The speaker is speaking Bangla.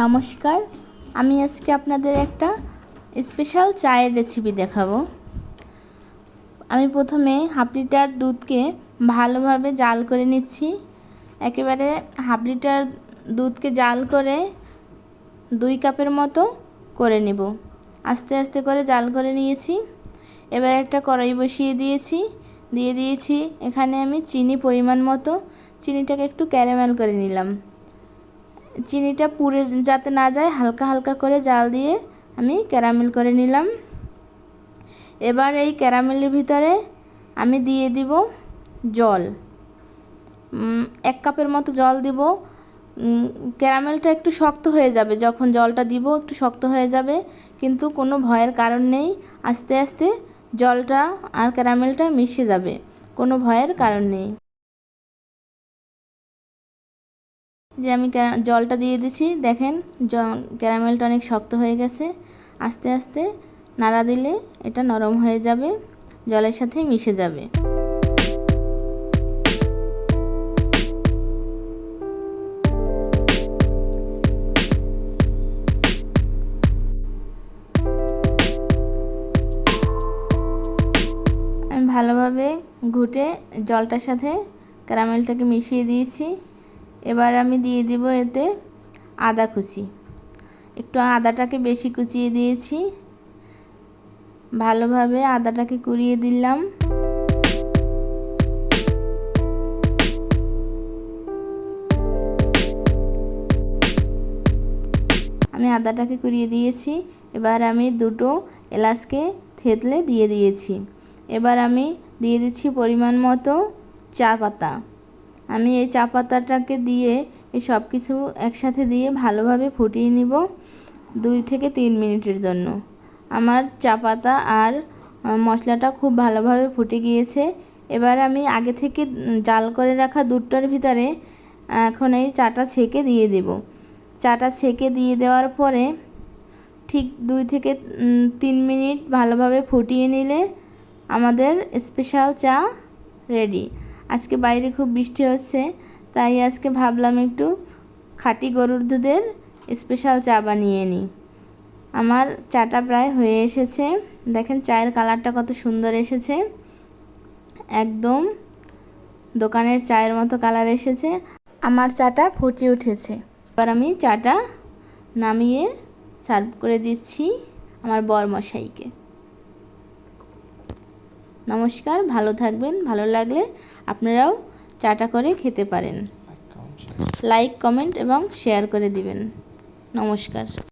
নমস্কার। আমি আজকে আপনাদের একটা স্পেশাল চায়ের রেসিপি দেখাবো। আমি প্রথমে হাফ লিটার দুধকে ভালোভাবে জাল করে নিচ্ছি। একেবারে হাফ লিটার দুধকে জাল করে দুই কাপের মতো করে নেব। আস্তে আস্তে করে জাল করে নিয়েছি। এবার একটা কড়াই বসিয়ে দিয়েছি। দিয়ে দিয়েছি এখানে আমি চিনি পরিমাণ মতো। চিনিটাকে একটু ক্যারামেল করে নিলাম। চিনিটা পুড়ে যাতে না যায়, হালকা হালকা করে জাল দিয়ে আমি ক্যারামেল করে নিলাম। এবার এই ক্যারামেলের ভিতরে আমি দিয়ে দিব জল। এক কাপের মতো জল দিব। ক্যারামেলটা একটু শক্ত হয়ে যাবে, যখন জলটা দিব একটু শক্ত হয়ে যাবে। কিন্তু কোনো ভয়ের কারণ নেই, আস্তে আস্তে জলটা আর ক্যারামেলটা মিশে যাবে, কোনো ভয়ের কারণ নেই। যে আমি জলটা দিয়ে দিছি, দেখেন, জ, ক্যারামেলটা অনেক শক্ত হয়ে গেছে। আস্তে আস্তে নাড়া দিলে এটা নরম হয়ে যাবে, জলের সাথে মিশে যাবে। আমি ভালোভাবে ঘুটে জলটার সাথে ক্যারামেলটাকে মিশিয়ে দিয়েছি। এবার আমি দিয়ে দিব এতে আদা কুচি। একটু আদাটাকে বেশি কুচিয়ে দিয়েছি। ভালোভাবে আদাটাকে কুড়িয়ে দিলাম। আমি আদাটাকে কুড়িয়ে দিয়েছি। এবার আমি দুটো এলাচকে থেতলে দিয়ে দিয়েছি। এবার আমি দিয়ে দিচ্ছি পরিমাণ মতো চা পাতা। আমি এই চা পাতাটাকে দিয়ে এই সব কিছু একসাথে দিয়ে ভালোভাবে ফুটিয়ে নিব দুই থেকে তিন মিনিটের জন্য। আমার চা পাতা আর মশলাটা খুব ভালোভাবে ফুটে গিয়েছে। এবার আমি আগে থেকে জাল করে রাখা দুধটার ভিতরে এখন এই চাটা ছেঁকে দিয়ে দেব। চাটা ছেঁকে দিয়ে দেওয়ার পরে ঠিক দুই থেকে তিন মিনিট ভালোভাবে ফুটিয়ে নিলে আমাদের স্পেশাল চা রেডি। আজকে বাইরে খুব বৃষ্টি হচ্ছে, তাই আজকে ভাবলাম একটু খাঁটি গরুর দুধের স্পেশাল চা বানিয়ে নিই আমার চাটা প্রায় হয়ে এসেছে। দেখেন চায়ের কালারটা কত সুন্দর এসেছে। একদম দোকানের চায়ের মতো কালার এসেছে। আমার চাটা ফুটে উঠেছে। এবার আমি চাটা নামিয়ে সার্ভ করে দিচ্ছি আমার বর মশাইকে নমস্কার ভালো থাকবেন ভালো লাগলে আপনারাও চাটা করে খেতে পারেন। লাইক কমেন্ট এবং শেয়ার করে দিবেন। নমস্কার।